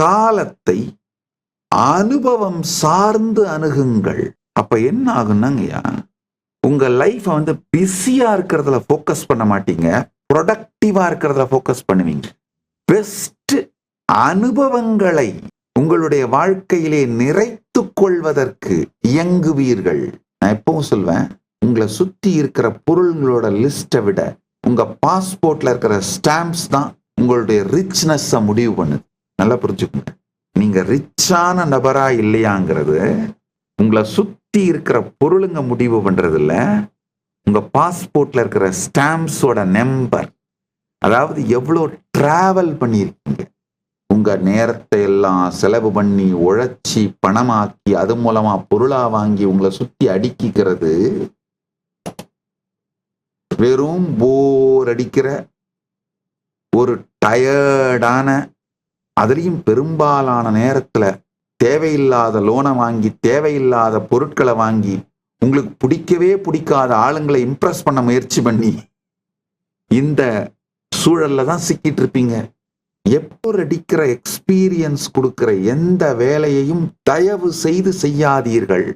காலத்தை அனுபவம் சார்ந்து அணுகுங்கள். அப்ப என்ன ஆகுன்னாங்கய்யா உங்க லைஃப்பை வந்து பிஸியா இருக்கிறதுல ஃபோக்கஸ் பண்ண மாட்டீங்க. ப்ரொடக்டிவா இருக்கிறதுல ஃபோக்கஸ் பண்ணுவீங்க. பெஸ்ட் அனுபவங்களை உங்களுடைய வாழ்க்கையிலே நிறைத்து கொள்வதற்கு இயங்குவீர்கள். நான் எப்பவும் சொல்வேன் உங்களை சுத்தி இருக்கிற பொருள்களோட லிஸ்ட்டை விட உங்க பாஸ்போர்ட்ல இருக்கிற ஸ்டாம்ப்ஸ் தான் உங்களுடைய ரிச்னஸை முடிவு பண்ணுது. நல்லா புரிஞ்சுக்கோங்க. நீங்க ரிச்சான நபரா இல்லையாங்கிறது உங்களை சுத்தி இருக்கிற பொருளுங்க முடிவு பண்றது இல்ல உங்க பாஸ்போர்ட்ல இருக்கிற ஸ்டாம்ப்ஸோட நம்பர் அதாவது எவ்வளோ டிராவல் பண்ணியிருக்கீங்க உங்க நேரத்தை எல்லாம் செலவு பண்ணி உழைச்சி பணமாக்கி அது மூலமா பொருளா வாங்கி உங்களை சுத்தி அடிக்கிக்கிறது வெறும் போர் அடிக்கிற ஒரு டயர்டான அதுலேயும் பெரும்பாலான நேரத்தில் தேவையில்லாத லோனை வாங்கி தேவையில்லாத பொருட்களை வாங்கி உங்களுக்கு பிடிக்கவே பிடிக்காத ஆளுங்களை இம்ப்ரெஸ் பண்ண முயற்சி பண்ணி இந்த சூழல்ல தான் சிக்கிட்டு இருப்பீங்க. எப்போ அடிக்கிற எக்ஸ்பீரியன்ஸ் கொடுக்கிற எந்த வேலையையும் தயவு செய்து செய்யாதீர்கள்.